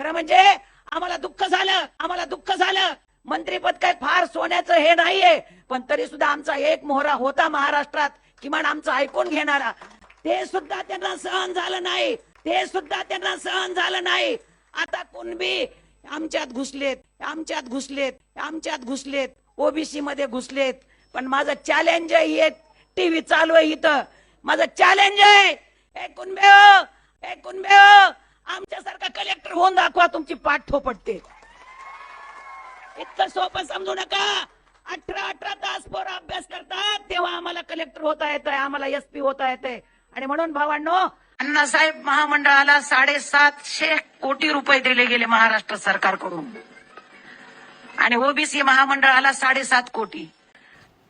खरं म्हणजे आम्हाला दुःख झालं आम्हाला दुःख झालं. मंत्रीपद काय फार सोन्याचं हे नाहीये. पण तरी सुद्धा आमचा एक मोहरा होता महाराष्ट्रात किमान आमचं ऐकून घेणारा. ते सुद्धा त्यांना सहन झालं नाही. ते सुद्धा त्यांना सहन झालं नाही. आता कुणबी आमच्यात घुसलेत आमच्यात घुसलेत आमच्यात घुसलेत ओबीसी मध्ये घुसलेत. पण माझं चॅलेंज आहे टीव्ही चालू आहे इथं. माझं चॅलेंज आहे. कुणबे हो ए कुणबे हो आमच्यासारखा कलेक्टर होऊन दाखवा तुमची पाठ थोपटते. इतकं सोपं समजू नका. अठरा अठरा तास पोर अभ्यास करतात तेव्हा आम्हाला कलेक्टर होता येत आहे आम्हाला एसपी होता येत आहे आणि म्हणून भावांनो अण्णासाहेब महामंडळाला साडेसातशे कोटी रुपये दिले गेले महाराष्ट्र सरकारकडून. आणि ओबीसी महामंडळाला साडेसात कोटी.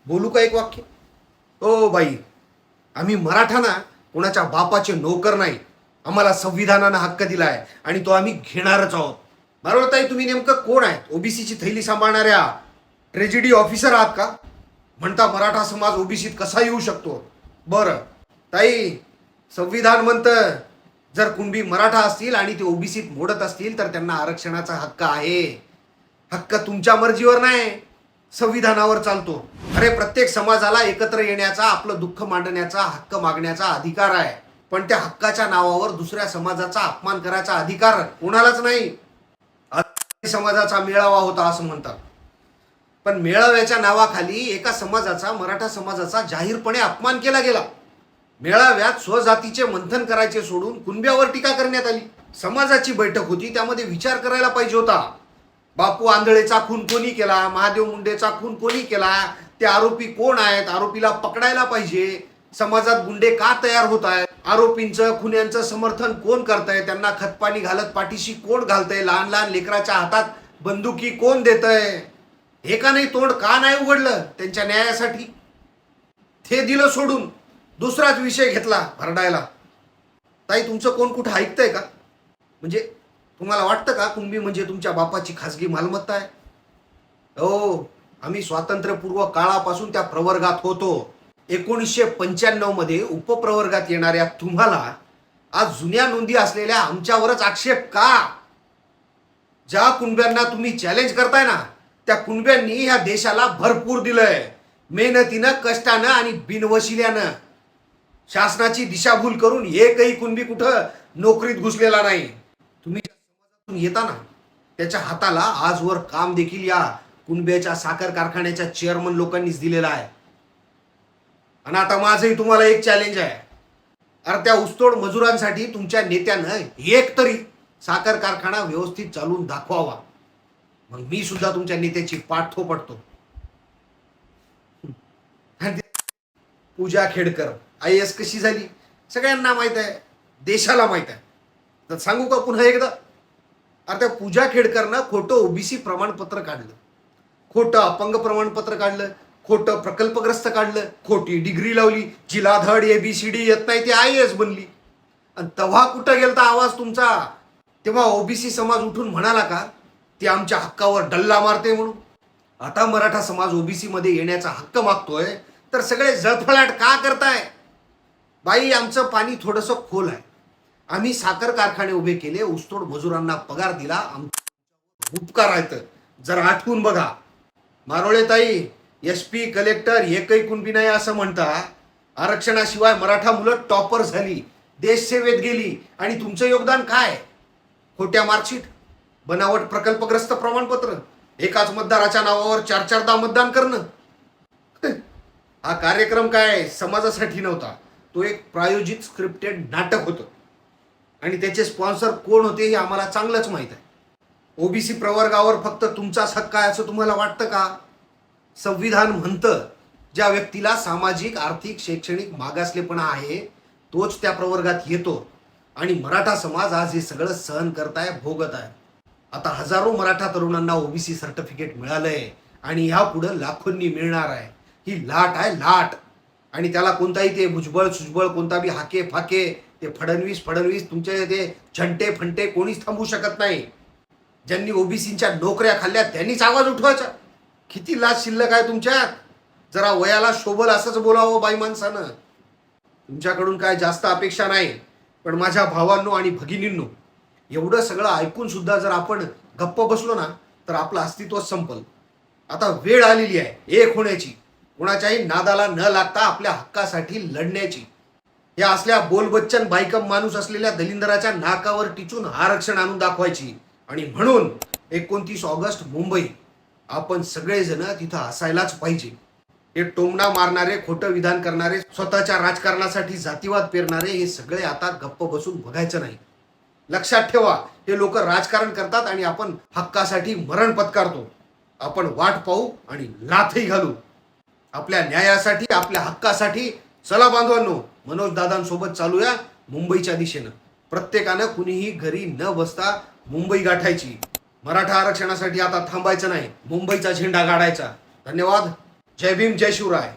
बोलू का एक वाक्य? ओ बाई आम्ही मराठा ना कुणाच्या बापाचे नोकर नाही. आम्हाला संविधानानं हक्क दिला आहे आणि तो आम्ही घेणारच आहोत. बरोबर ताई तुम्ही नेमकं कोण आहेत? ओबीसीची थैली सांभाळणाऱ्या ट्रेजिडी ऑफिसर आहात का? म्हणता मराठा समाज ओबीसीत कसा येऊ शकतो? बरं. ताई संविधान म्हणतं जर कुणबी मराठा असतील आणि ते ओबीसीत मोडत असतील तर त्यांना आरक्षणाचा हक्क आहे. हक्क तुमच्या मर्जीवर नाही संविधानावर चालतो. अरे प्रत्येक समाजाला एकत्र येण्याचा आपलं दुःख मांडण्याचा हक्क मागण्याचा अधिकार आहे. पण त्या हक्काच्या नावावर दुसऱ्या समाजाचा अपमान करायचा अधिकार कोणालाच नाही. समाजाचा मेळावा होता असं म्हणतात. पण मेळाव्याच्या नावाखाली एका समाजाचा मराठा समाजाचा जाहीरपणे अपमान केला गेला. मेळाव्यात स्वजातीचे मंथन करायचे सोडून कुणब्यावर टीका करण्यात आली. समाजाची बैठक होती त्यामध्ये विचार करायला पाहिजे होता. बापू आंधळेचा खून कोणी केला? महादेव मुंडेचा खून कोणी केला? ते आरोपी कोण आहेत? आरोपीला पकडायला पाहिजे. समाजात गुंडे का तयार होत आहेत? आरोपींचं खुन्यांचं समर्थन कोण करतंय? त्यांना खतपाणी घालत पाठीशी कोण घालतंय? लहान लहान लेकराच्या हातात बंदुकी कोण देतंय? हे का नाही तोंड का नाही उघडलं? त्यांच्या न्यायासाठी ते दिलं सोडून दुसराच विषय घेतला भरडायला. ताई तुमचं कोण कुठं ऐकतंय का? म्हणजे तुम्हाला वाटतं का कुंभी म्हणजे तुमच्या बापाची खासगी मालमत्ता आहे? हो आम्ही स्वातंत्र्यपूर्व काळापासून त्या प्रवर्गात होतो. एकोणीसशे पंच्याण्णवमध्ये उपप्रवर्गात येणाऱ्या तुम्हाला आज जुन्या नोंदी असलेल्या आमच्यावरच आक्षेप का? ज्या कुणब्यांना तुम्ही चॅलेंज करताय ना त्या कुणब्यांनी ह्या देशाला भरपूर दिलंय. मेहनतीनं कष्टानं आणि बिनवशिल्यानं. शासनाची दिशाभूल करून एकही कुणबी कुठं नोकरीत घुसलेला नाही. तुम्ही समाजातून येताना त्याच्या हाताला आजवर काम देखील या कुणब्याच्या साखर कारखान्याच्या चेअरमन लोकांनीच दिलेलं आहे. आणि आता माझंही तुम्हाला एक चॅलेंज आहे. अरे त्या ऊसतोड मजुरांसाठी तुमच्या नेत्यानं एक तरी साखर कारखाना व्यवस्थित चालून दाखवावा. मग मी सुद्धा तुमच्या नेत्याची पाठ पडतो. पूजा खेडकर आय एस कशी झाली? सगळ्यांना माहीत आहे. देशाला माहीत आहे. तर सांगू का पुन्हा एकदा? अरे त्या पूजा खेडकरनं खोटं ओबीसी प्रमाणपत्र काढलं. खोटं अपंग प्रमाणपत्र काढलं. खोटं प्रकल्पग्रस्त काढलं खोटी डिग्री लावली जिला धड ए बी सी डी येत नाही ती आय एस बनली. आणि तेव्हा कुठं गेलता आवाज तुमचा? तेव्हा ओबीसी समाज उठून म्हणाला का ती आमच्या हक्कावर डल्ला मारते म्हणून. आता मराठा समाज ओबीसीमध्ये येण्याचा हक्क मागतोय तर सगळे जळफळाट का करताय? बाई आमचं पाणी थोडंसं खोल आहे. आम्ही साखर कारखाने उभे केले ऊसतोड मजुरांना पगार दिला आमच्या उपकार आहेत जर आठवून बघा. मारोळे ताई एस पी कलेक्टर एकही कुणबी नाही असं म्हणता. आरक्षणाशिवाय मराठा मुलं टॉपर झाली देश सेवेत गेली आणि तुमचं योगदान काय? खोट्या मार्कशीट बनावट प्रकल्पग्रस्त प्रमाणपत्र एकाच मतदाराच्या नावावर चार चारदा मतदान करणं. हा. कार्यक्रम काय समाजासाठी नव्हता. तो एक प्रायोजित स्क्रिप्टेड नाटक होतं. आणि त्याचे स्पॉन्सर कोण होते हे आम्हाला चांगलंच माहीत आहे. ओबीसी प्रवर्गावर फक्त तुमचाच हक्क आहे असं तुम्हाला वाटतं का? संविधान म्हणतं ज्या व्यक्तीला सामाजिक आर्थिक शैक्षणिक मागासलेपणा आहे तोच त्या प्रवर्गात येतो. आणि मराठा समाज आज हे सगळं सहन करताय भोगत आहे आता हजारो मराठा तरुणांना ओबीसी सर्टिफिकेट मिळालंय आणि ह्या पुढं लाखोंनी मिळणार आहे. ही लाट आहे लाट. आणि त्याला कोणताही ते भुजबळ सुजबळ कोणता बी हाके फाके ते फडणवीस फडणवीस तुमचे ते झंटे फंटे कोणीच थांबू शकत नाही. ज्यांनी ओबीसीच्या नोकऱ्या खाल्ल्या त्यांनीच आवाज उठवायचा. किती लाज शिल्लक आहे तुमच्यात? जरा वयाला शोभल असंच बोलावं बाई माणसानं. तुमच्याकडून काय जास्त अपेक्षा नाही पण माझ्या भावांनो आणि भगिनींनो एवढं सगळं ऐकून सुद्धा जर आपण गप्प बसलो ना तर आपलं अस्तित्व संपल. आता वेळ आलेली आहे एक होण्याची. कोणाच्याही नादाला न लागता आपल्या हक्कासाठी लढण्याची. या असल्या बोलबच्चन बायकम माणूस असलेल्या दलिंदराच्या नाकावर टिचून आरक्षण आणून दाखवायची. आणि म्हणून एकोणतीस ऑगस्ट मुंबई आपण सगळेजण तिथं असायलाच पाहिजे. हे टोमणा मारणारे खोटं विधान करणारे स्वतःच्या राजकारणासाठी जातीवाद पेरणारे हे सगळे आता गप्प बसून बघायचं नाही. लक्षात ठेवा हे लोक राजकारण करतात आणि आपण हक्कासाठी मरण पत्कारतो. आपण वाट पाहू आणि लाथही घालू. आपल्या न्यायासाठी आपल्या हक्कासाठी चला बांधवांनो मनोज दादांसोबत चालूया मुंबईच्या दिशेनं. प्रत्येकानं कुणीही घरी न बसता मुंबई गाठायची. मराठा आरक्षणासाठी आता थांबायचं नाही. मुंबईचा झेंडा गाडायचा. धन्यवाद. जय भीम जय शिवराय.